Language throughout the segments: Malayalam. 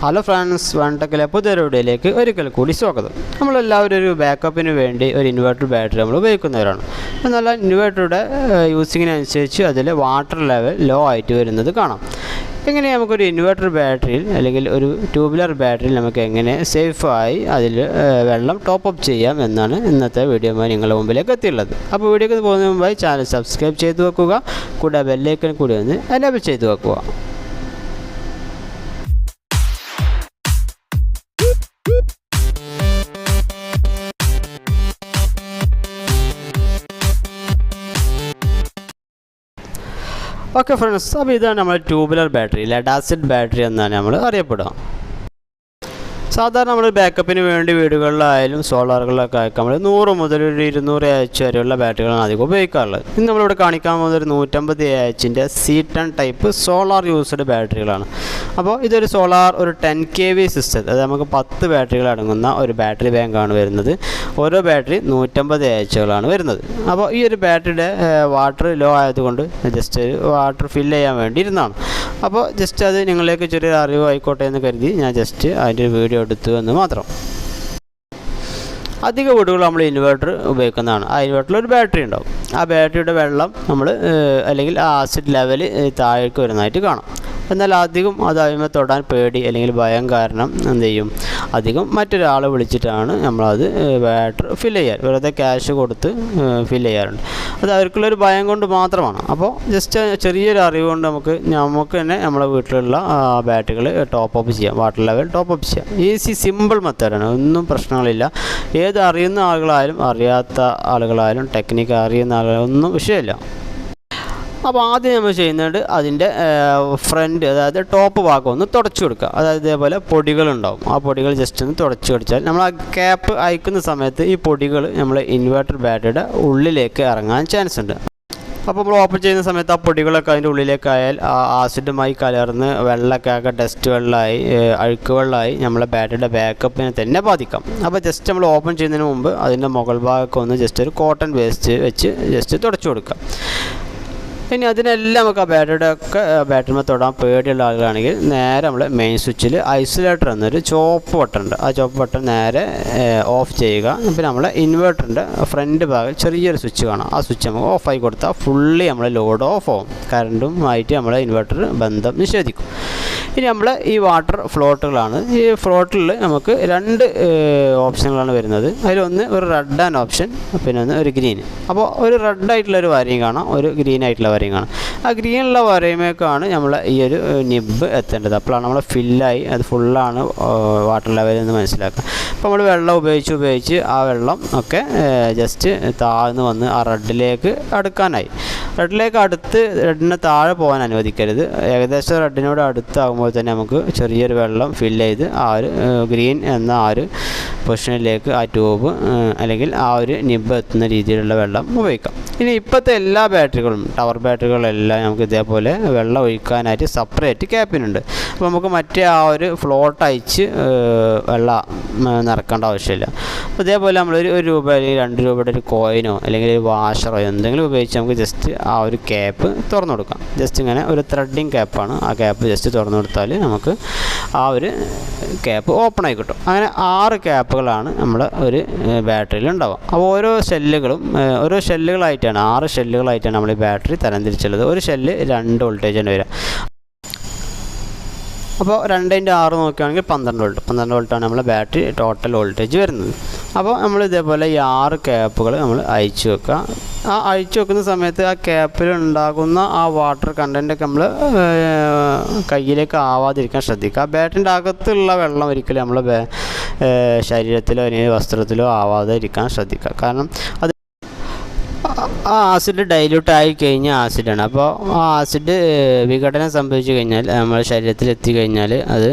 ഹലോ ഫ്രണ്ട്സ് വണ്ടക്കിലെ പുതിയൊരു വീഡിയോയിലേക്ക് ഒരിക്കൽ കൂടി സ്വാഗതം. നമ്മളെല്ലാവരും ഒരു ബാക്കപ്പിന് വേണ്ടി ഒരു ഇൻവേർട്ടർ ബാറ്ററി നമ്മൾ ഉപയോഗിക്കുന്നവരാണ്. എന്നാൽ ഇൻവേർട്ടറുടെ യൂസിങ്ങിനനുസരിച്ച് അതിൽ വാട്ടർ ലെവൽ ലോ ആയിട്ട് വരുന്നത് കാണാം. എങ്ങനെ നമുക്കൊരു ഇൻവേർട്ടർ ബാറ്ററിയിൽ അല്ലെങ്കിൽ ഒരു ട്യൂബുലർ ബാറ്ററിയിൽ നമുക്ക് എങ്ങനെ സേഫായി അതിൽ വെള്ളം ടോപ്പ് അപ്പ് ചെയ്യാം എന്നാണ് ഇന്നത്തെ വീഡിയോ നിങ്ങളുടെ മുമ്പിലേക്ക് എത്തിയുള്ളത് അപ്പോൾ വീഡിയോക്ക് പോകുന്ന മുമ്പായി ചാനൽ സബ്സ്ക്രൈബ് ചെയ്ത് വെക്കുക. കൂടെ ബെല്ലൈക്കൻ കൂടി ഒന്ന് എനേബിൾ ചെയ്ത് വെക്കുക. ഓക്കെ ഫ്രണ്ട്സ് അപ്പോൾ ഇതാണ് നമ്മൾ tubular battery lead acid battery എന്നാണ് നമ്മൾ അറിയപ്പെടുക. സാധാരണ നമ്മൾ ബാക്കപ്പിന് വേണ്ടി വീടുകളിലായാലും സോളാറുകളിലൊക്കെ ആയിരിക്കും നമ്മൾ നൂറ് മുതൽ ഒരു ഇരുന്നൂറ് എച്ച് വരെയുള്ള ബാറ്ററികളാണ് അധികം ഉപയോഗിക്കാറുള്ളത്. ഇന്ന് നമ്മളിവിടെ കാണിക്കാൻ പോകുന്നത് ഒരു നൂറ്റമ്പത് എച്ചിന്റെ C ten type solar used ബാറ്ററികളാണ് അപ്പോൾ ഇതൊരു സോളാർ ഒരു ടെൻ കെ വി സിസ്റ്റം അതായത് നമുക്ക് പത്ത് ബാറ്ററികൾ അടങ്ങുന്ന ഒരു ബാറ്ററി ബാങ്കാണ് വരുന്നത്. ഓരോ ബാറ്ററി നൂറ്റമ്പത് എച്ചുകളാണ് വരുന്നത്. അപ്പോൾ ഈ ഒരു ബാറ്ററിയുടെ വാട്ടർ ലോ ആയതുകൊണ്ട് ജസ്റ്റ് വാട്ടർ ഫില്ല് ചെയ്യാൻ വേണ്ടി ഇരുന്നതാണ് അപ്പോൾ ജസ്റ്റ് അത് നിങ്ങളിലേക്ക് ചെറിയൊരു അറിവ് ആയിക്കോട്ടെ എന്ന് കരുതി ഞാൻ ജസ്റ്റ് അതിന്റെ ഒരു വീഡിയോ എടുത്തു എന്ന് മാത്രം. അധിക വീടുകൾ നമ്മൾ ഇൻവെർട്ടർ ഉപയോഗിക്കുന്നതാണ്. ആ ഇൻവെർട്ടറിൽ ഒരു ബാറ്ററി ഉണ്ടാവും. ആ ബാറ്ററിയുടെ വെള്ളം നമ്മൾ അല്ലെങ്കിൽ ആ ആസിഡ് ലെവൽ താഴേക്ക് വരുന്നതായിട്ട് കാണാം. എന്നാൽ അധികം അത് അതിന്മേൽ തൊടാൻ പേടി അല്ലെങ്കിൽ ഭയം കാരണം എന്ത് ചെയ്യും? അധികം മറ്റൊരാളെ വിളിച്ചിട്ടാണ് നമ്മളത് ബാറ്റർ ഫിൽ ചെയ്യാറ് വെറുതെ ക്യാഷ് കൊടുത്ത് ഫിൽ ചെയ്യാറുണ്ട്. അത് അവർക്കുള്ളൊരു ഭയം കൊണ്ട് മാത്രമാണ്. അപ്പോൾ ജസ്റ്റ് ചെറിയൊരു അറിവ് കൊണ്ട് നമുക്ക് നമുക്ക് തന്നെ നമ്മുടെ വീട്ടിലുള്ള ബാറ്ററികൾ ടോപ്പ് അപ്പ് ചെയ്യാം. വാട്ടർ ലെവൽ ടോപ്പ് അപ്പ് ചെയ്യാം. ഈസി സിമ്പിൾ മെത്തേഡാണ് ഒന്നും പ്രശ്നങ്ങളില്ല. ഏത് അറിയുന്ന ആളുകളായാലും അറിയാത്ത ആളുകളായാലും ടെക്നിക്ക് അറിയുന്ന ആളുകളായാലും ഒന്നും വിഷയമില്ല. അപ്പോൾ ആദ്യം നമ്മൾ ചെയ്യുന്നത് അതിന്റെ ഫ്രണ്ട് അതായത് ടോപ്പ് ഭാഗം ഒന്ന് തുടച്ചു കൊടുക്കുക. അതായത് ഇതേപോലെ പൊടികളുണ്ടാവും. ആ പൊടികൾ ജസ്റ്റ് ഒന്ന് തുടച്ചു കൊടുത്താൽ നമ്മൾ ആ ക്യാപ്പ് അയക്കുന്ന സമയത്ത് ഈ പൊടികൾ നമ്മൾ ഇൻവെർട്ടർ ബാറ്ററിയുടെ ഉള്ളിലേക്ക് ഇറങ്ങാൻ ചാൻസ് ഉണ്ട്. അപ്പോൾ നമ്മൾ ഓപ്പൺ ചെയ്യുന്ന സമയത്ത് ആ പൊടികളൊക്കെ അതിന്റെ ഉള്ളിലേക്ക് ആയാൽ ആസിഡുമായി കലർന്ന് വെള്ളമൊക്കെ ആകെ ഡസ്റ്റ് വെള്ളമായി അഴുക്ക് വെള്ളമായി നമ്മളെ ബാറ്ററിയുടെ ബാക്കപ്പിനെ തന്നെ ബാധിക്കാം. അപ്പോൾ ജസ്റ്റ് നമ്മൾ ഓപ്പൺ ചെയ്യുന്നതിന് മുമ്പ് അതിന്റെ മുകൾ ഭാഗമൊക്കെ ഒന്ന് ജസ്റ്റ് ഒരു കോട്ടൺ വേസ്റ്റ് വെച്ച് ജസ്റ്റ് തുടച്ചു കൊടുക്കാം ഇനി അതിനെല്ലാം നമുക്ക് ആ ബാറ്ററിയുടെ ഒക്കെ തൊടാൻ പേടിയുള്ള ആളുകളാണെങ്കിൽ നേരെ നമ്മൾ മെയിൻ സ്വിച്ചിൽ ഐസൊലേറ്റർ എന്നൊരു ചോപ്പ് ബട്ടൺ ഉണ്ട്. ആ ചോപ്പ് ബട്ടൺ നേരെ ഓഫ് ചെയ്യുക. പിന്നെ നമ്മൾ ഇൻവേർട്ടറിന്റെ ഫ്രണ്ട് ഭാഗം ചെറിയൊരു സ്വിച്ച് കാണാം. ആ സ്വിച്ച് നമുക്ക് ഓഫായി കൊടുത്താൽ ഫുള്ളി നമ്മൾ ലോഡ് ഓഫ് ആവും. കറണ്ടും ആയിട്ട് നമ്മൾ ഇൻവേർട്ടർ ബന്ധം നിഷേധിക്കും. ഇനി നമ്മൾ ഈ വാട്ടർ ഫ്ലോട്ടുകളാണ് ഈ ഫ്ലോട്ടിൽ നമുക്ക് രണ്ട് ഓപ്ഷനുകളാണ് വരുന്നത്. അതിലൊന്ന് ഒരു റെഡ് ആൻഡ് ഓപ്ഷൻ പിന്നെ ഒന്ന് ഒരു ഗ്രീൻ അപ്പോൾ ഒരു റെഡ് ആയിട്ടുള്ള ഒരു വരയും കാണാം ഒരു ഗ്രീൻ ആയിട്ടുള്ള വരയും കാണാം. ആ ഗ്രീനുള്ള വരയുമേക്കാണ് നമ്മൾ ഈ ഒരു നിബ് എത്തേണ്ടത്. അപ്പോഴാണ് നമ്മൾ ഫില്ലായി അത് ഫുള്ളാണ് വാട്ടർ ലെവൽ എന്ന് മനസ്സിലാക്കുക. അപ്പോൾ നമ്മൾ വെള്ളം ഉപയോഗിച്ച് ഉപയോഗിച്ച് ആ വെള്ളം ഒക്കെ ജസ്റ്റ് താഴ്ന്നു വന്ന് ആ റെഡിലേക്ക് അടുക്കാനായി. റെഡിലേക്ക് അടുത്ത് റെഡിനെ താഴെ പോകാൻ അനുവദിക്കരുത്. ഏകദേശം റെഡിനോട് അടുത്താകുമ്പോൾ തന്നെ നമുക്ക് ചെറിയൊരു വെള്ളം ഫിൽ ചെയ്ത് ആ ഒരു ഗ്രീൻ എന്ന ആ ഒരു പൊസിഷനിലേക്ക് ആ ട്യൂബ് അല്ലെങ്കിൽ ആ ഒരു നിബ് എത്തുന്ന രീതിയിലുള്ള വെള്ളം ഉപയോഗിക്കാം. ഇനി ഇപ്പോഴത്തെ എല്ലാ ബാറ്ററികളും ടവർ ബാറ്ററികളെല്ലാം നമുക്ക് ഇതേപോലെ വെള്ളം ഒഴിക്കാനായിട്ട് സെപ്പറേറ്റ് ക്യാപ്പിനുണ്ട് അപ്പോൾ നമുക്ക് മറ്റേ ആ ഒരു ഫ്ലോട്ട് അയച്ച് വെള്ളം നിറക്കേണ്ട ആവശ്യമില്ല. അപ്പോൾ ഇതേപോലെ നമ്മളൊരു ഒരു രൂപ അല്ലെങ്കിൽ രണ്ട് രൂപയുടെ ഒരു കോയിനോ അല്ലെങ്കിൽ ഒരു വാഷറോ എന്തെങ്കിലും ഉപയോഗിച്ച് നമുക്ക് ജസ്റ്റ് ആ ഒരു ക്യാപ്പ് തുറന്നു കൊടുക്കാം. ജസ്റ്റ് ഇങ്ങനെ ഒരു ത്രെഡിങ് ക്യാപ്പാണ് ആ ക്യാപ്പ് ജസ്റ്റ് തുറന്നു കൊടുത്താൽ നമുക്ക് ആ ഒരു ക്യാപ്പ് ഓപ്പണായി കിട്ടും. അങ്ങനെ ആറ് ക്യാപ്പുകളാണ് നമ്മൾ ഒരു ബാറ്ററിയിൽ ഉണ്ടാവുക. അപ്പോൾ ഓരോ സെല്ലുകളും ഓരോ ഷെല്ലുകളായിട്ടാണ് ആറ് ഷെല്ലുകളായിട്ടാണ് നമ്മൾ ഈ ബാറ്ററി തരംതിരിച്ചുള്ളത്. ഒരു ഷെല്ല് രണ്ട് വോൾട്ടേജാണ് വരിക. അപ്പോൾ രണ്ടിന്റെ ആറ് നോക്കുകയാണെങ്കിൽ പന്ത്രണ്ട് വോൾട്ട് പന്ത്രണ്ട് വോൾട്ടാണ് നമ്മളെ ബാറ്ററി ടോട്ടൽ വോൾട്ടേജ് വരുന്നത്. അപ്പോൾ നമ്മൾ ഇതേപോലെ ഈ ആറ് ക്യാപ്പുകൾ നമ്മൾ അയച്ചു വെക്കുക. ആ അഴിച്ചു വെക്കുന്ന സമയത്ത് ആ ക്യാപ്പിലുണ്ടാകുന്ന ആ വാട്ടർ കണ്ടന്റൊക്കെ നമ്മൾ കയ്യിലേക്ക് ആവാതിരിക്കാൻ ശ്രദ്ധിക്കുക. ആ ബാറ്റിന്റെ അകത്തുള്ള വെള്ളം ഒരിക്കലും നമ്മൾ ശരീരത്തിലോ അല്ലെങ്കിൽ വസ്ത്രത്തിലോ ആവാതെ ഇരിക്കാൻ ശ്രദ്ധിക്കുക. കാരണം അത് ആ ആസിഡ് ഡൈല്യൂട്ട് ആയി കഴിഞ്ഞ ആസിഡാണ് അപ്പോൾ ആ ആസിഡ് വിഘടനം സംഭവിച്ചു കഴിഞ്ഞാൽ നമ്മുടെ ശരീരത്തിൽ എത്തിക്കഴിഞ്ഞാൽ അത്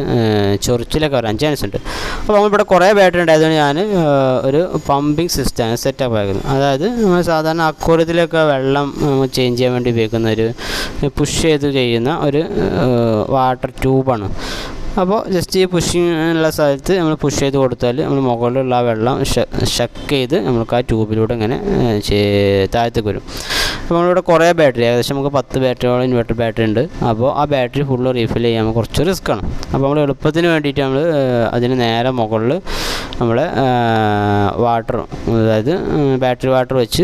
ചൊറിച്ചിലൊക്കെ വരാൻ ചാൻസ് ഉണ്ട്. അപ്പോൾ നമ്മളിവിടെ കുറേ ബാറ്ററി ഉണ്ടായതുകൊണ്ട് ഞാൻ ഒരു പമ്പിങ് സിസ്റ്റം സെറ്റപ്പ് ആക്കുന്നു അതായത് നമ്മൾ സാധാരണ അക്വറിയത്തിലൊക്കെ വെള്ളം ചേഞ്ച് ചെയ്യാൻ വേണ്ടി ഉപയോഗിക്കുന്ന ഒരു പുഷ് ചെയ്ത് ചെയ്യുന്ന ഒരു വാട്ടർ ട്യൂബാണ് അപ്പോൾ ജസ്റ്റ് ഈ പുഷിങ് ഉള്ള സ്ഥലത്ത് നമ്മൾ പുഷ് ചെയ്ത് കൊടുത്താൽ നമ്മൾ മുകളിലുള്ള ആ വെള്ളം ഷക്ക് ചെയ്ത് നമുക്ക് ആ ട്യൂബിലൂടെ ഇങ്ങനെ താഴത്തേക്ക് വരും. അപ്പോൾ നമ്മളിവിടെ കുറേ ബാറ്ററി ഏകദേശം നമുക്ക് പത്ത് ബാറ്ററിയോളം ഇൻവെർട്ടർ ബാറ്ററി ഉണ്ട്. അപ്പോൾ ആ ബാറ്ററി ഫുള്ള് റീഫിൽ ചെയ്യാൻ കുറച്ച് റിസ്ക് ആണ്. അപ്പോൾ നമ്മൾ എളുപ്പത്തിന് വേണ്ടിയിട്ട് നമ്മൾ അതിന് നേരെ മുകളിൽ നമ്മൾ വാട്ടർ അതായത് ബാറ്ററി വാട്ടർ വെച്ച്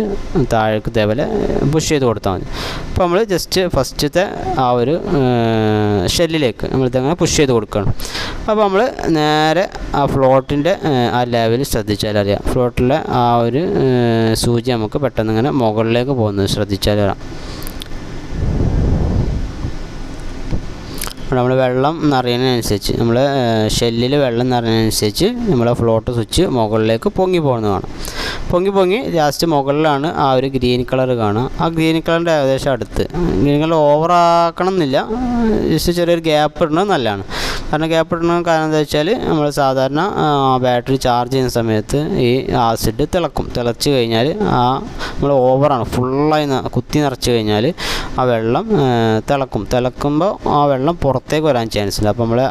താഴേക്ക് ഇതേപോലെ പുഷ് ചെയ്ത് കൊടുത്താൽ മതി. അപ്പോൾ നമ്മൾ ജസ്റ്റ് ഫസ്റ്റത്തെ ആ ഒരു ഷെല്ലിലേക്ക് നമ്മൾ നമ്മളിതങ്ങനെ പുഷ് ചെയ്ത് കൊടുക്കണം. അപ്പോൾ നമ്മൾ നേരെ ആ ഫ്ലോട്ടിന്റെ ആ ലെവൽ ശ്രദ്ധിച്ചാൽ അറിയാം ഫ്ലോട്ടിലെ ആ ഒരു സൂചി നമുക്ക് പെട്ടെന്ന് ഇങ്ങനെ മുകളിലേക്ക് പോകുന്നത് ശ്രദ്ധിച്ചാൽ അറിയാം നമ്മൾ വെള്ളം നിറയുന്നതിനനുസരിച്ച് നമ്മൾ ഷെല്ലിൽ വെള്ളം നിറയുന്നതിനനുസരിച്ച് നമ്മൾ ഫ്ലോട്ട് സ്വിച്ച് മുകളിലേക്ക് പൊങ്ങി പോകുന്നത് കാണാം. പൊങ്ങി പൊങ്ങി ലാസ്റ്റ് മുകളിലാണ് ആ ഒരു ഗ്രീൻ കളർ കാണുക. ആ ഗ്രീൻ കളറിന്റെ ഏകദേശം അടുത്ത്. ഗ്രീൻ കളർ ഓവർ ആക്കണം എന്നില്ല ജസ്റ്റ് ചെറിയൊരു ഗ്യാപ്പ് ഇടുന്നത് നല്ലതാണ്. കാരണം ഇടുന്നത് കാരണം എന്താ വെച്ചാൽ നമ്മൾ സാധാരണ ബാറ്ററി ചാർജ് ചെയ്യുന്ന സമയത്ത് ഈ ആസിഡ് തിളക്കും. തിളച്ച് കഴിഞ്ഞാൽ ആ നമ്മൾ ഓവറാണ് ഫുള്ളായി കുത്തി നിറച്ച് കഴിഞ്ഞാൽ ആ വെള്ളം തിളക്കും. തിളക്കുമ്പോൾ ആ വെള്ളം പുറത്തേക്ക് വരാൻ ചാൻസ് ഉണ്ട് അപ്പോൾ നമ്മൾ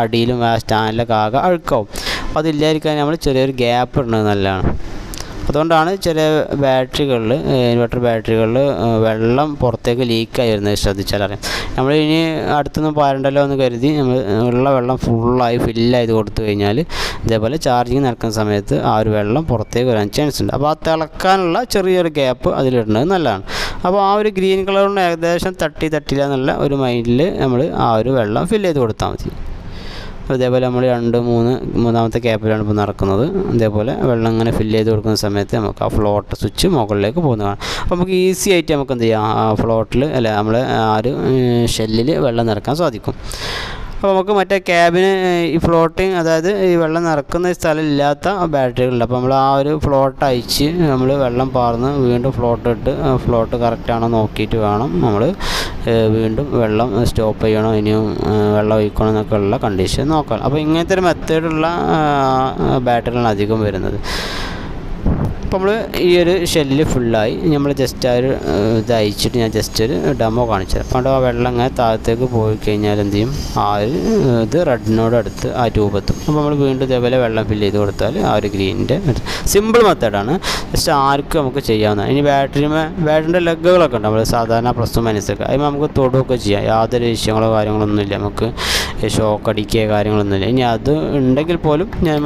അടിയിലും ആ സ്റ്റാൻഡിലൊക്കെ ആകെ അഴുക്കാവും. അപ്പോൾ അതില്ലായിരിക്കാൻ നമ്മൾ ചെറിയൊരു ഗ്യാപ്പ് ഇടുന്നത് നല്ലതാണ്. അതുകൊണ്ടാണ് ചില ബാറ്ററികളിൽ ഇൻവെർട്ടർ ബാറ്ററികളിൽ വെള്ളം പുറത്തേക്ക് ലീക്കായി വരുന്നത് ശ്രദ്ധിച്ചാൽ അറിയാം നമ്മൾ ഇനി അടുത്തൊന്നും പാരണ്ടല്ലോ എന്ന് കരുതി നമ്മൾ ഉള്ള വെള്ളം ഫുള്ളായി ഫില്ലായത് കൊടുത്തു കഴിഞ്ഞാൽ ഇതേപോലെ ചാർജിങ് നടക്കുന്ന സമയത്ത് ആ ഒരു വെള്ളം പുറത്തേക്ക് വരാൻ ചാൻസ് ഉണ്ട്. അപ്പോൾ ആ തിളക്കാനുള്ള ചെറിയൊരു ഗ്യാപ്പ് അതിലിടുന്നത് നല്ലതാണ്. അപ്പോൾ ആ ഒരു ഗ്രീൻ കളറിന് ഏകദേശം തട്ടി തട്ടില്ല എന്നുള്ള ഒരു മൈൻഡിൽ നമ്മൾ ആ ഒരു വെള്ളം ഫില്ല് ചെയ്ത് കൊടുത്താൽ മതി. അതേപോലെ നമ്മൾ രണ്ട് മൂന്ന് മൂന്നാമത്തെ ക്യാപ്പിലാണ് ഇപ്പോൾ നടക്കുന്നത്. അതേപോലെ വെള്ളം ഇങ്ങനെ ഫില്ല് ചെയ്ത് കൊടുക്കുന്ന സമയത്ത് നമുക്ക് ആ ഫ്ലോട്ട് സ്വിച്ച് മുകളിലേക്ക് പോകുന്നതാണ്. അപ്പോൾ നമുക്ക് ഈസി ആയിട്ട് നമുക്ക് എന്ത് ചെയ്യാം? ആ ഫ്ലോട്ടിൽ അല്ല നമ്മൾ ആ ഒരു ഷെല്ലിൽ വെള്ളം നിറക്കാൻ സാധിക്കും. അപ്പോൾ നമുക്ക് മറ്റേ ക്യാബിന് ഈ ഫ്ലോട്ടിങ് അതായത് ഈ വെള്ളം നിറക്കുന്ന സ്ഥലം ഇല്ലാത്ത ബാറ്ററികളുണ്ട് അപ്പോൾ നമ്മൾ ആ ഒരു ഫ്ലോട്ട് അയച്ച് നമ്മൾ വെള്ളം പാർന്ന് വീണ്ടും ഫ്ലോട്ട് ഇട്ട് ഫ്ലോട്ട് കറക്റ്റാണോ നോക്കിയിട്ട് വേണം നമ്മൾ വീണ്ടും വെള്ളം സ്റ്റോപ്പ് ചെയ്യണോ ഇനിയും വെള്ളം ഒഴിക്കണോ എന്നൊക്കെ ഉള്ള കണ്ടീഷൻ നോക്കണം. അപ്പോൾ ഇങ്ങനത്തെ ഒരു മെത്തേഡുള്ള ബാറ്ററികളാണ് അധികം വരുന്നത്. അപ്പോൾ നമ്മൾ ഈ ഒരു ഷെല്ലിൽ ഫുള്ളായി നമ്മൾ ജസ്റ്റ് ആ ഒരു ഇത് അയച്ചിട്ട് ഞാൻ ജസ്റ്റ് ഒരു ഡെമോ കാണിച്ചത് അപ്പോൾ ആ വെള്ളം അങ്ങനെ താഴത്തേക്ക് പോയി കഴിഞ്ഞാൽ എന്ത് ചെയ്യും? ആ ഒരു ഇത് റെഡിനോട് അടുത്ത് ആ രൂപത്തും. അപ്പോൾ നമ്മൾ വീണ്ടും ഇതേപോലെ വെള്ളം ഫില്ല് ചെയ്ത് കൊടുത്താൽ ആ ഒരു ഗ്രീനിന്റെ സിമ്പിൾ മെത്തേഡാണ് ജസ്റ്റ് ആർക്കും നമുക്ക് ചെയ്യാവുന്നതാണ്. ഇനി ബാറ്ററി ബാറ്ററിന്റെ ലെഗുകളൊക്കെ ഉണ്ട്. നമ്മൾ സാധാരണ പ്ലസ് ടു മൈനസൊക്കെ അതിന് നമുക്ക് തൊടുകയൊക്കെ ചെയ്യാം. യാതൊരു വിഷയങ്ങളോ കാര്യങ്ങളൊന്നും ഇല്ല നമുക്ക് ഷോക്ക് അടിക്കുക കാര്യങ്ങളൊന്നുമില്ല ഇനി അത് ഉണ്ടെങ്കിൽ പോലും ഞാൻ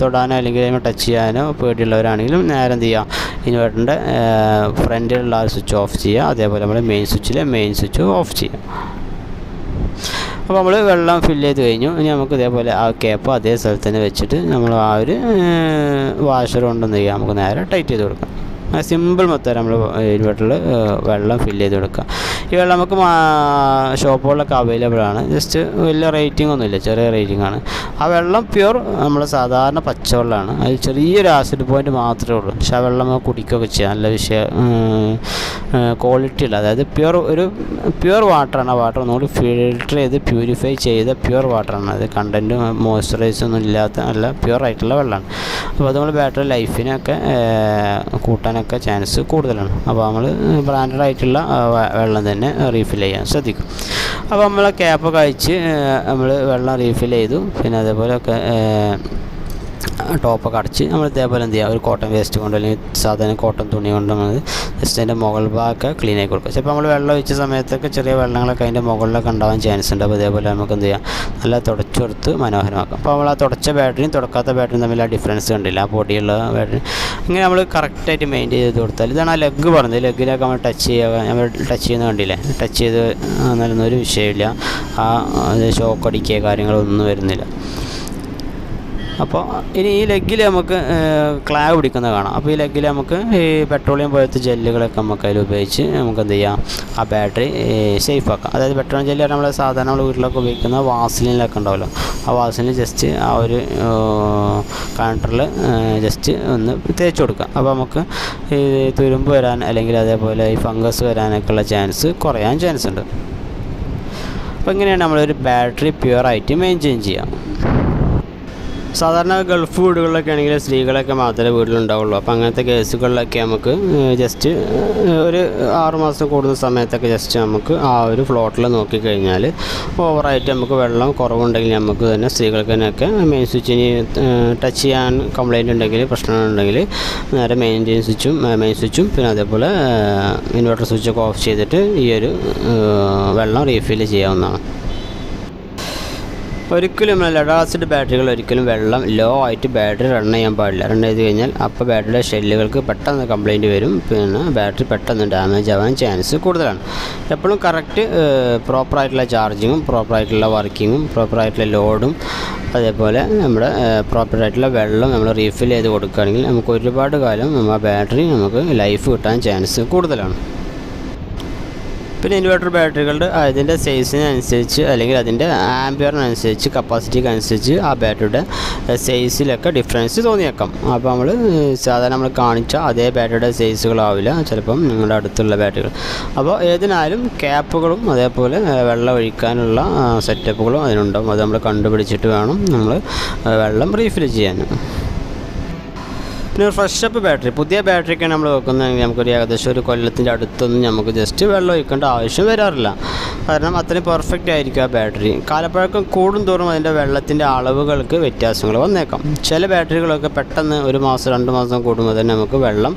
തൊടാനോ അല്ലെങ്കിൽ ടച്ച് ചെയ്യാനോ പേടിയുള്ളവരാണെങ്കിലും നേരെ എന്ത് ചെയ്യുക ഇൻവേർട്ടറിന്റെ ഫ്രണ്ടിലുള്ള ആ സ്വിച്ച് ഓഫ് ചെയ്യുക. അതേപോലെ നമ്മൾ മെയിൻ സ്വിച്ചിലെ മെയിൻ സ്വിച്ച് ഓഫ് ചെയ്യുക അപ്പോൾ നമ്മൾ വെള്ളം ഫില്ല് ചെയ്ത് കഴിഞ്ഞു. ഇനി നമുക്ക് ഇതേപോലെ ആ ക്യാപ്പ് അതേ സ്ഥലത്ത് തന്നെ വെച്ചിട്ട് നമ്മൾ ആ ഒരു വാഷർ കൊണ്ടെന്ന് ചെയ്യാം. നമുക്ക് നേരെ ടൈറ്റ് ചെയ്ത് കൊടുക്കാം. സിമ്പിൾ മെത്തേഡ് നമ്മൾ ഇൻവെർട്ടറിൽ വെള്ളം ഫില്ല് ചെയ്ത് കൊടുക്കുക. ഈ വെള്ളം നമുക്ക് ഷോപ്പുകളിലൊക്കെ അവൈലബിൾ ആണ്. ജസ്റ്റ് വലിയ റേറ്റിംഗ് ഒന്നുമില്ല ചെറിയ റേറ്റിംഗ് ആണ്. ആ വെള്ളം പ്യുർ നമ്മൾ സാധാരണ പച്ചവെള്ളമാണ്. അതിൽ ചെറിയൊരു ആസിഡ് പോയിന്റ് മാത്രമേ ഉള്ളൂ. പക്ഷേ ആ വെള്ളം നമുക്ക് കുടിക്കുകയൊക്കെ ചെയ്യാം. നല്ല വിഷയ ക്വാളിറ്റി ഉള്ള. അതായത് പ്യുർ ഒരു പ്യുർ വാട്ടറാണ് ആ വാട്ടർ നമ്മൾ ഫിൽട്ടർ ചെയ്ത് പ്യൂരിഫൈ ചെയ്ത പ്യുർ വാട്ടറാണ് അത് കണ്ടന്റ് മോയ്സ്ചറൈസ് ഒന്നും ഇല്ലാത്ത നല്ല പ്യുർ ആയിട്ടുള്ള വെള്ളമാണ്. അപ്പോൾ അത് നമ്മൾ ബാറ്ററി ലൈഫിനൊക്കെ ഏഹ്, കൂട്ടാനൊക്കെ ചാൻസ് കൂടുതലാണ്. അപ്പോൾ നമ്മൾ ബ്രാൻഡഡ് ആയിട്ടുള്ള വെള്ളം തന്നെ റീഫിൽ ചെയ്യാൻ ശ്രദ്ധിക്കും. അപ്പോൾ നമ്മൾ ക്യാപ്പ് അയച്ച് നമ്മൾ വെള്ളം റീഫിൽ ചെയ്തു. പിന്നെ അതേപോലെയൊക്കെ ടോപ്പൊക്കെ അടച്ച് നമ്മൾ ഇതേപോലെ എന്ത് ചെയ്യുക ഒരു കോട്ടൺ വേസ്റ്റ് കൊണ്ട് അല്ലെങ്കിൽ സാധാരണ കോട്ടൺ തുണി കൊണ്ട് നമ്മൾ ജസ്റ്റ് അതിന്റെ മുകൾ ഭാഗമൊക്കെ ക്ലീൻ ആക്കി കൊടുക്കുക ചിലപ്പോൾ നമ്മൾ വെള്ളം ഒഴിച്ച സമയത്തൊക്കെ ചെറിയ വെള്ളങ്ങളൊക്കെ അതിന്റെ മുകളിലൊക്കെ ഉണ്ടാവാൻ ചാൻസ് ഉണ്ട്. അപ്പോൾ ഇതേപോലെ നമുക്ക് എന്ത് ചെയ്യാം നല്ല തുടച്ചെടുത്ത് മനോഹരമാക്കാം. അപ്പോൾ നമ്മൾ ആ തുടച്ച ബാറ്ററിയും തുടക്കാത്ത ബാറ്ററിയും തമ്മിൽ ആ ഡിഫറൻസ് കണ്ടില്ല ആ പൊടിയുള്ള ബാറ്ററി ഇങ്ങനെ നമ്മൾ കറക്റ്റായിട്ട് മെയിന്റെയിൻ ചെയ്ത് കൊടുത്താൽ ഇതാണ് ആ ലെഗ് പറഞ്ഞത്. ലെഗിലൊക്കെ നമ്മൾ ടച്ച് ചെയ്യുക നമ്മൾ ടച്ച് ചെയ്യുന്ന കണ്ടില്ലേ ടച്ച് ചെയ്ത് നല്ലൊന്നും ഒരു വിഷയമില്ല. ആ ഷോക്ക് അടിക്കുക കാര്യങ്ങളൊന്നും വരുന്നില്ല. അപ്പോൾ ഇനി ഈ ലെഗിൽ നമുക്ക് ക്ലാവ് പിടിക്കുന്നത് കാണാം. അപ്പോൾ ഈ ലെഗിൽ നമുക്ക് ഈ പെട്രോളിയം പോലത്തെ ജെല്ലുകളൊക്കെ നമുക്ക് അതിൽ ഉപയോഗിച്ച് നമുക്ക് എന്ത് ചെയ്യാം? ആ ബാറ്ററി സേഫ് ആക്കാം. അതായത് പെട്രോളിയം ജെല്ല് നമ്മൾ സാധാരണ നമ്മൾ വീട്ടിലൊക്കെ ഉപയോഗിക്കുന്ന വാസലിനിലൊക്കെ ഉണ്ടാവുമല്ലോ. ആ വാസലിന് ജസ്റ്റ് ആ ഒരു കണ്ടറിൽ ജസ്റ്റ് ഒന്ന് തേച്ച് കൊടുക്കുക. അപ്പോൾ നമുക്ക് ഈ തുരുമ്പ് വരാൻ അല്ലെങ്കിൽ അതേപോലെ ഈ ഫംഗസ് വരാനൊക്കെ ഉള്ള ചാൻസ് കുറയാൻ ചാൻസ് ഉണ്ട്. അപ്പോൾ ഇങ്ങനെയാണ് നമ്മളൊരു ബാറ്ററി പ്യുവറായിട്ട് മെയിന്റെയിൻ ചെയ്യുക സാധാരണ ഗൾഫ് വീടുകളിലൊക്കെ ആണെങ്കിൽ സ്ത്രീകളൊക്കെ മാത്രമേ വീട്ടിലുണ്ടാവുള്ളൂ. അപ്പോൾ അങ്ങനത്തെ കേസുകളിലൊക്കെ നമുക്ക് ജസ്റ്റ് ഒരു ആറുമാസം കൂടുന്ന സമയത്തൊക്കെ ജസ്റ്റ് നമുക്ക് ആ ഒരു ഫ്ലോട്ടിൽ നോക്കിക്കഴിഞ്ഞാൽ ഓവറായിട്ട് നമുക്ക് വെള്ളം കുറവുണ്ടെങ്കിൽ നമുക്ക് തന്നെ സ്ത്രീകൾക്ക് തന്നെയൊക്കെ മെയിൻ സ്വിച്ചിന് ടച്ച് ചെയ്യാൻ കംപ്ലൈന്റ് ഉണ്ടെങ്കിൽ പ്രശ്നമുണ്ടെങ്കിൽ നേരെ മെയിൻ സ്വിച്ചും മെയിൻ സ്വിച്ചും പിന്നെ അതേപോലെ ഇൻവെർട്ടർ സ്വിച്ചൊക്കെ ഓഫ് ചെയ്തിട്ട് ഈ ഒരു വെള്ളം റീഫിൽ ചെയ്യാവുന്നതാണ്. ഒരിക്കലും ലെഡ് ആസിഡ് ബാറ്ററികൾ ഒരിക്കലും വെള്ളം ലോ ആയിട്ട് ബാറ്ററി റൺ ചെയ്യാൻ പാടില്ല. റൺ ചെയ്ത് കഴിഞ്ഞാൽ അപ്പോൾ ബാറ്ററിയുടെ ഷെല്ലുകൾക്ക് പെട്ടെന്ന് കംപ്ലൈന്റ് വരും. പിന്നെ ബാറ്ററി പെട്ടെന്ന് ഡാമേജ് ആവാൻ ചാൻസ് കൂടുതലാണ്. എപ്പോഴും കറക്റ്റ് പ്രോപ്പറായിട്ടുള്ള ചാർജിങ്ങും പ്രോപ്പറായിട്ടുള്ള വർക്കിങ്ങും പ്രോപ്പറായിട്ടുള്ള ലോഡും അതേപോലെ നമ്മുടെ പ്രോപ്പറായിട്ടുള്ള വെള്ളം നമ്മൾ റീഫിൽ ചെയ്ത് കൊടുക്കുകയാണെങ്കിൽ നമുക്ക് ഒരുപാട് കാലം നമ്മൾ ബാറ്ററി നമുക്ക് ലൈഫ് കിട്ടാൻ ചാൻസ് കൂടുതലാണ്. പിന്നെ ഇൻവെർട്ടർ ബാറ്ററികളുടെ അതിന്റെ സൈസിനനുസരിച്ച് അല്ലെങ്കിൽ അതിന്റെ ആംബിയറിനനുസരിച്ച് കപ്പാസിറ്റിക്ക് അനുസരിച്ച് ആ ബാറ്ററിയുടെ സൈസിലൊക്കെ ഡിഫറൻസ് തോന്നിയേക്കാം. അപ്പോൾ നമ്മൾ സാധാരണ നമ്മൾ കാണിച്ച അതേ ബാറ്ററിയുടെ സൈസുകളാവില്ല ചിലപ്പം നിങ്ങളുടെ അടുത്തുള്ള ബാറ്ററികൾ അപ്പോൾ ഏതിനായാലും ക്യാപ്പുകളും അതേപോലെ വെള്ളം ഒഴിക്കാനുള്ള സെറ്റപ്പുകളും അതിനുണ്ടാവും അത് നമ്മൾ കണ്ടുപിടിച്ചിട്ട് വേണം നമ്മൾ വെള്ളം റീഫിൽ ചെയ്യാൻ. പിന്നെ ഫ്രഷ് അപ്പ് ബാറ്ററി പുതിയ ബാറ്ററിക്കാണ് നമ്മൾ വെക്കുന്നതെങ്കിൽ നമുക്കൊരു ഏകദേശം ഒരു കൊല്ലത്തിന്റെ അടുത്തൊന്നും നമുക്ക് ജസ്റ്റ് വെള്ളം ഒഴിക്കേണ്ട ആവശ്യം വരാറില്ല. കാരണം അത്രയും പെർഫെക്റ്റ് ആയിരിക്കും ആ ബാറ്ററി കാലപ്പഴക്കം കൂടും തോറും അതിന്റെ വെള്ളത്തിന്റെ അളവുകൾക്ക് വ്യത്യാസങ്ങൾ വന്നേക്കാം. ചില ബാറ്ററികളൊക്കെ പെട്ടെന്ന് ഒരു മാസം രണ്ട് മാസം കൂടുമ്പോൾ തന്നെ നമുക്ക് വെള്ളം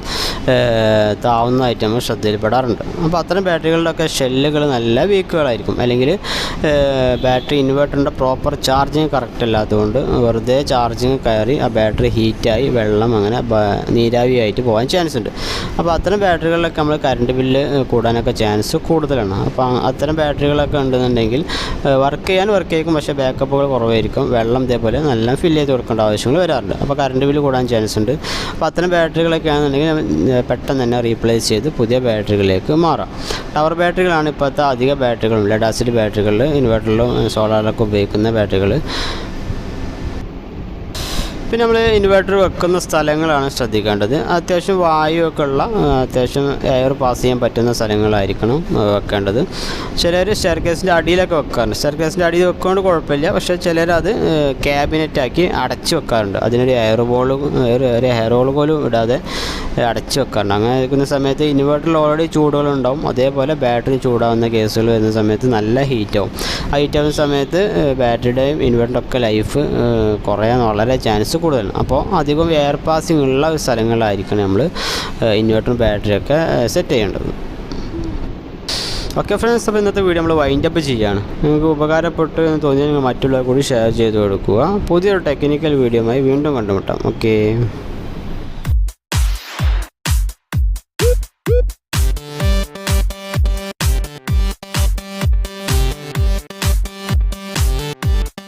താവുന്നതായിട്ട് നമ്മൾ ശ്രദ്ധയിൽപ്പെടാറുണ്ട്. അപ്പോൾ അത്തരം ബാറ്ററികളിലൊക്കെ ഷെല്ലുകൾ നല്ല വീക്കുകളായിരിക്കും അല്ലെങ്കിൽ ബാറ്ററി ഇൻവേർട്ടറിന്റെ പ്രോപ്പർ ചാർജിങ് കറക്റ്റ് അല്ലാത്തതുകൊണ്ട് വെറുതെ ചാർജിങ് കയറി ആ ബാറ്ററി ഹീറ്റായി വെള്ളം അങ്ങനെ നീരാവിയായിട്ട് പോകാൻ ചാൻസ് ഉണ്ട്. അപ്പോൾ അത്തരം ബാറ്ററികളിലൊക്കെ നമ്മൾ കറണ്ട് ബില്ല് കൂടാനൊക്കെ ചാൻസ് കൂടുതലാണ്. അപ്പോൾ അത്തരം ബാറ്ററികളൊക്കെ ഉണ്ടെന്നുണ്ടെങ്കിൽ വർക്ക് ചെയ്യാൻ വർക്ക് ചെയ്യും പക്ഷേ ബാക്കപ്പുകൾ കുറവായിരിക്കും. വെള്ളം ഇതേപോലെ നല്ല ഫിൽ ചെയ്ത് കൊടുക്കേണ്ട ആവശ്യങ്ങൾ വരാറുണ്ട്. അപ്പോൾ കറണ്ട് ബില്ല് കൂടാൻ ചാൻസ് ഉണ്ട്. അപ്പോൾ അത്തരം ബാറ്ററികളൊക്കെ ആണെന്നുണ്ടെങ്കിൽ പെട്ടെന്ന് തന്നെ റീപ്ലേസ് ചെയ്ത് പുതിയ ബാറ്ററികളിലേക്ക് മാറാം. ടവർ ബാറ്ററികളാണ് ഇപ്പോഴത്തെ അധിക ബാറ്ററികളും ലെഡ് ആസിഡ് ബാറ്ററികളിൽ ഇൻവെർട്ടറിലും സോളാറിലൊക്കെ ഉപയോഗിക്കുന്ന ബാറ്ററികൾ പിന്നെ നമ്മൾ ഇൻവെർട്ടർ വെക്കുന്ന സ്ഥലങ്ങളാണ് ശ്രദ്ധിക്കേണ്ടത്. അത്യാവശ്യം വായുവൊക്കെ ഉള്ള അത്യാവശ്യം എയർ പാസ് ചെയ്യാൻ പറ്റുന്ന സ്ഥലങ്ങളായിരിക്കണം വെക്കേണ്ടത്. ചിലർ സ്റ്റെയർക്കേസിന്റെ അടിയിലൊക്കെ വെക്കാറുണ്ട്. സ്റ്റെയർക്കേസിന്റെ അടിയിൽ വെക്കൊണ്ട് കുഴപ്പമില്ല. പക്ഷേ ചിലർ അത് ക്യാബിനറ്റാക്കി അടച്ച് വെക്കാറുണ്ട്. അതിനൊരു എയർ ബോൾ ഒരു എയർ ഹോൾ പോലും ഇടാതെ അടച്ച് വെക്കാറുണ്ട്. അങ്ങനെ വെക്കുന്ന സമയത്ത് ഇൻവെർട്ടറിൽ ഓൾറെഡി ചൂടുകളുണ്ടാവും. അതേപോലെ ബാറ്ററി ചൂടാവുന്ന കേസുകൾ വരുന്ന സമയത്ത് നല്ല ഹീറ്റാവും ആ ഹീറ്റാവുന്ന സമയത്ത് ബാറ്ററിയുടെയും ഇൻവെർട്ടറൊക്കെ ലൈഫ് കുറയാൻ വളരെ ചാൻസ് കൂടുതലാണ് അപ്പോൾ അധികം എയർ പാസിംഗ് ഉള്ള സ്ഥലങ്ങളിലായിരിക്കണം നമ്മൾ ഇൻവെർട്ടറും ബാറ്ററിയൊക്കെ സെറ്റ് ചെയ്യേണ്ടത്. ഓക്കെ ഫ്രണ്ട്സ് അപ്പോൾ ഇന്നത്തെ വീഡിയോ നമ്മൾ വൈൻഡ് അപ്പ് ചെയ്യുകയാണ് നിങ്ങൾക്ക് ഉപകാരപ്പെട്ടു എന്ന് തോന്നിയാൽ നിങ്ങൾ മറ്റുള്ളവർ കൂടി ഷെയർ ചെയ്ത് കൊടുക്കുക. പുതിയൊരു ടെക്നിക്കൽ വീഡിയോയുമായി വീണ്ടും കണ്ടുമുട്ടാം. ഓക്കെ